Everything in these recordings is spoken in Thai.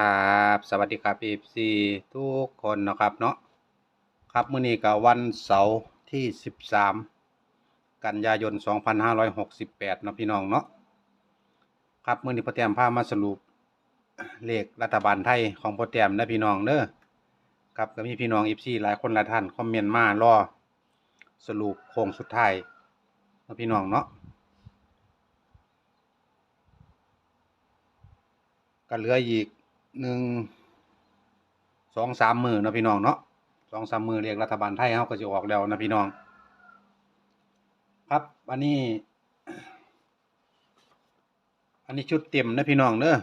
ครับสวัสดีครับ FC ทุกคนนะครับเนาะครับมื้อนี้ก็วันเสาร์ที่ 13 กันยายน 2568เนาะพี่น้องเนาะครับมื้อนี้พ่อแต้มพามาสรุปเลขรัฐบาลไทยของพ่อแต้มนะพี่น้องเด้อครับก็มีพี่น้อง FC หลายคนหลายท่านคอมเมนต์มารอสรุปโค้งสุดท้ายนะพี่น้องเนาะก็เหลืออีก หนึ่งสองสามมือนะพี่น้องเนาะสองสามมือเรียกรัฐบาลไทยเขาก็จะออกแล้วนะพี่น้อง ครับอันนี้ อันนี้ชุดเต็มนะพี่น้องเนอะ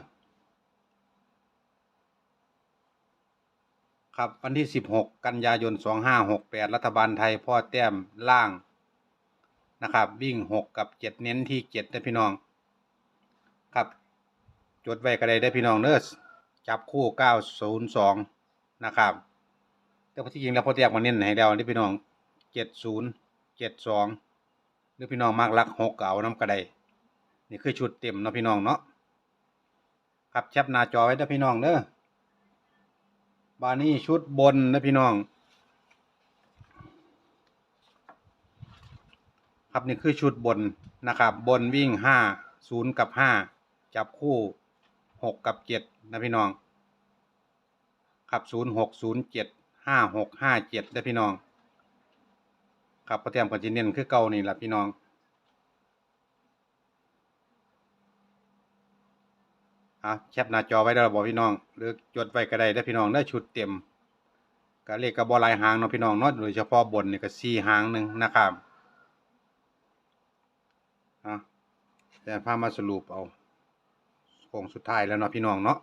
ครับวันที่สิบหกกันยายนสองห้าหกแปดรัฐบาลไทยพ่อแต้มล่างนะครับ วิ่งหกกับเจ็ดเน้นที่เจ็ดนะพี่น้อง ครับ จดไว้ก็ได้ได้พี่น้องเนอ จับคู่902นะครับ แต่พอที่จริงแล้วพอแยกมาเน้นให้แล้วนี่พี่น้อง70 72หรือพี่น้องมากรักหกก็เอาน้ำกระไดนี่คือชุดเต็มเนาะพี่น้องเนาะครับแคปหน้าจอไว้เด้อพี่น้องเด้อบานี้ชุดบนนะพี่น้อง ครับนี่คือชุดบนนะครับ บนวิ่ง5 0กับ5จับคู่ 6กับ7นะพี่น้อง ครับ0 6 0 7 5 6 5 7นย์เจ็ดห้าหกห้าเจ็ดนะพี่น้อง ครับประเตรียมกันจีเน้นคือเก่านี่แหละพี่น้อง อะแคปหน้าจอไว้ได้แล้วบอกพี่น้อง หรือจดไว้ก็ได้ได้พี่น้องได้ชุดเต็มก็เลขกับบอลายหางเนาะพี่น้องเนาะโดยเฉพาะบนนี่ก็สี่หางหนึ่งนะครับอะแต่พามาสรุปเอา โค้งสุดท้ายแล้วเนาะพี่น้องเนาะ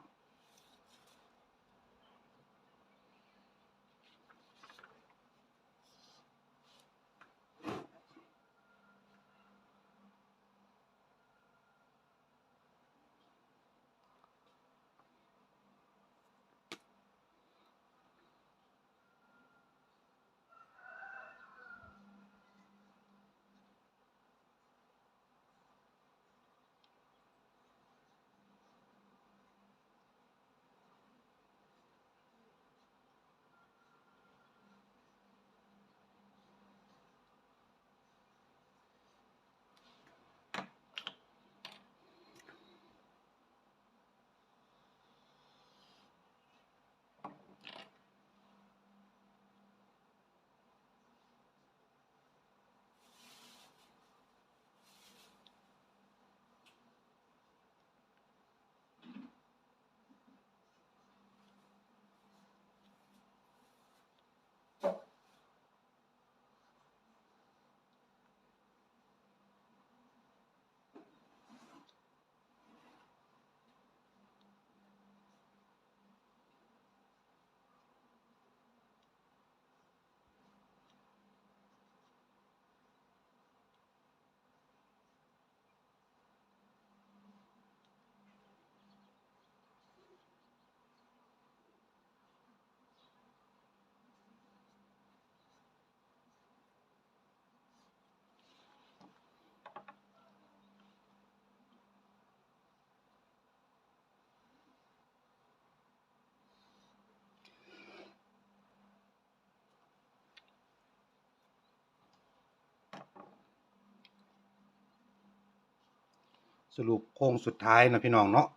สรุปโค้งสุดท้ายนะพี่น้องเนาะ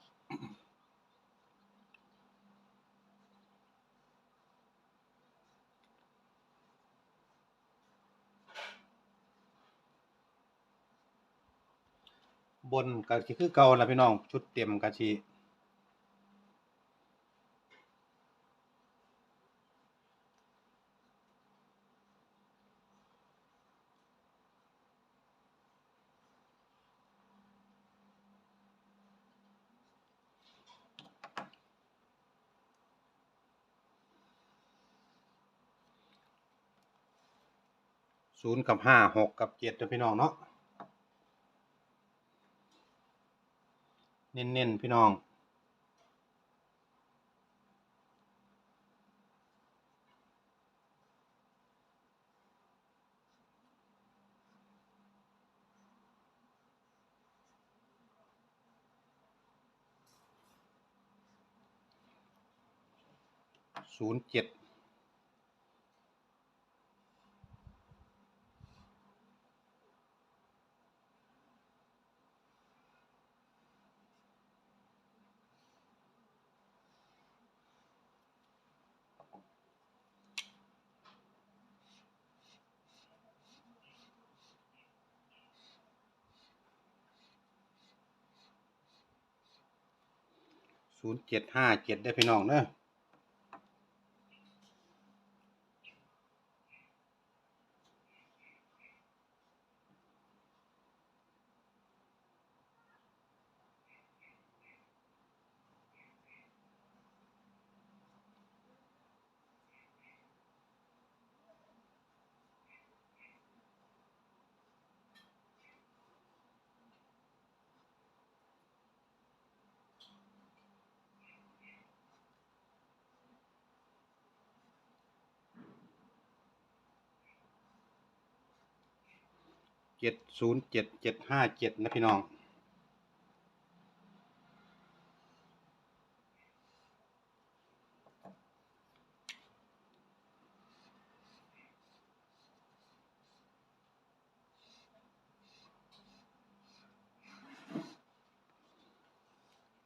บนก็สิคือเก่าละพี่น้องชุดเต็มก็สิ ศูนย์กับห้าหกกับเจ็ดนะพี่น้องเนาะเน้นๆ พี่น้อง ศูนย์เจ็ด ศูนย์เจ็ดห้าเจ็ดได้พี่น้องเนอะ เจ็ดศูนย์เจ็ดเจ็ดห้าเจ็ดนะพี่น้อง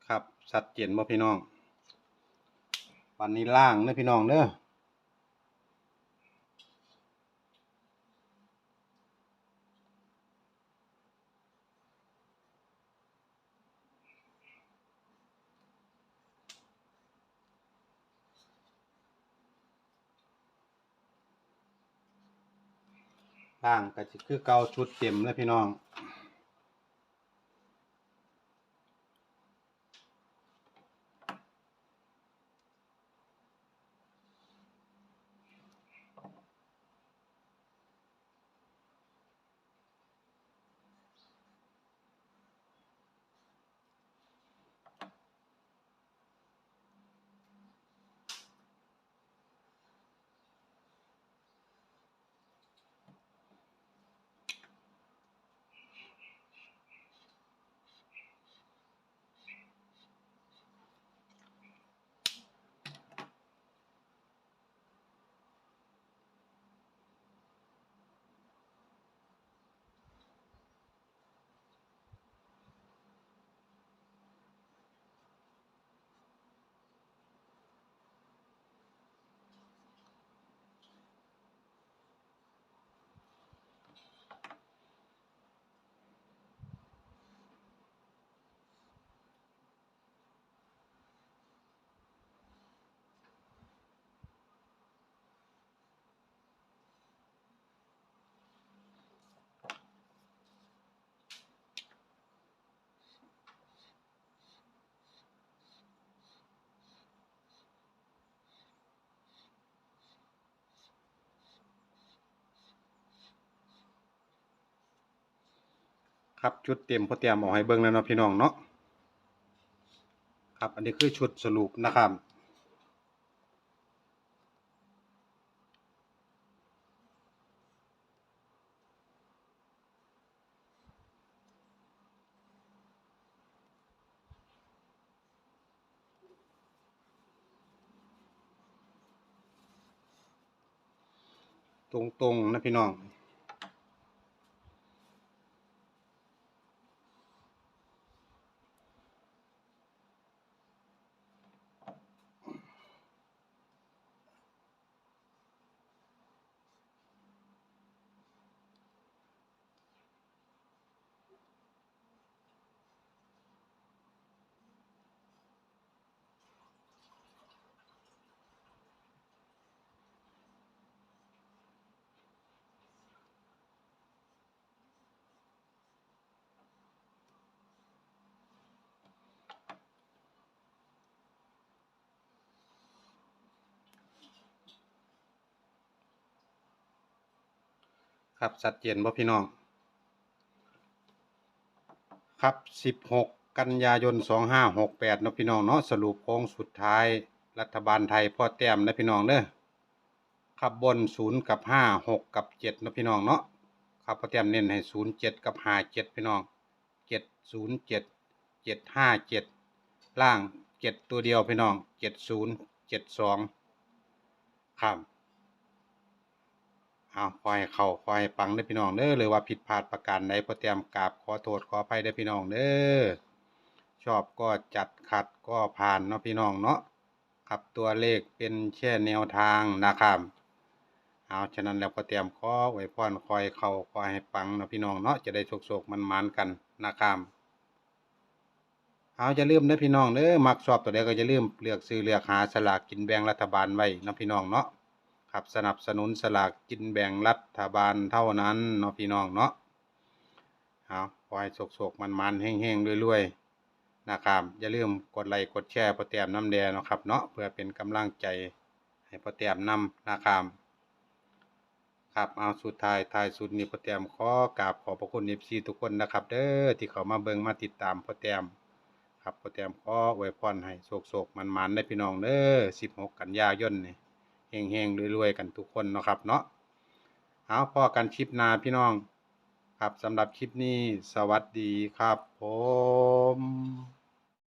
ครับสัดเจนบ่พี่น้อง วันนี้ล่างนะพี่น้องเด้อ ล่างก็จะคือเก่าชุดเต็มเลยพี่น้อง ครับชุดเต็มพอเตรียมออกให้เบิ่งแล้วเนาะพี่น้องเนาะครับ อันนี้คือชุดสรุปนะครับตรงๆนะพี่น้อง ครับชัดเจนบ่พี่น้อง ครับ 16 กันยายน 2568นะพี่น้องเนาะสรุปโค้งสุดท้ายรัฐบาลไทยพ่อแต้มนะพี่น้องเด้อครับบน 0 กับ 5 6 กับ7นะพี่น้องเนาะครับพ่อแต้มเน้นให้ 0 7 กับ 5 7 พี่น้อง 7 0 7 7 5 7 ล่าง 7 ตัวเดียวพี่น้อง 70 72ครับ เอาคอยเข้าคอยปังเด้พี่น้องเด้อหรือว่าผิดพลาดประการใดพอเตรียมกราบขอโทษขออภัยเด้พี่น้องเด้อชอบก็จัดขัดก็ผ่านเนาะพี่น้องเนาะครับตัวเลขเป็นแค่แนวทางนะครับเอาฉะนั้นแล้วพอเตรียมขอไว้พรคอยเข้าคอยให้ปังเนาะพี่น้องเนาะจะได้โชคๆมันๆกันนะครับเอาอย่าลืมเด้พี่น้องเด้อมักชอบตัวใดก็อย่าลืมเลือกซื้อเลือกหาสลากกินแบ่งรัฐบาลไว้นะพี่น้องเนาะ ครับสนับสนุนสลากกินแบ่งรัฐบาลเท่านั้นเนาะพี่น้องเนาะเอาขอให้โศกๆมันๆแห้งๆรวยๆนะครับอย่าลืมกดไลค์กดแชร์โปรแตมน้ำแดงเนาะครับเนาะเพื่อเป็นกำลังใจให้โปรแตมนำนะครับครับเอาสุดท้ายท้ายสุดนี้โปรแตมขอกราบขอพระคุณเอฟซีทุกคนนะครับ เด้อที่เขามาเบิ่งมาติดตามโปรแตมครับโปรแตมขออวยพรให้โศกๆมันๆได้พี่น้องเด้อ16 กันยายนนี่ เฮงๆรวยๆกันทุกคนเนาะครับเนาะเอาพอกันคลิปหน้าพี่น้อง ครับสำหรับคลิปนี้สวัสดีครับผม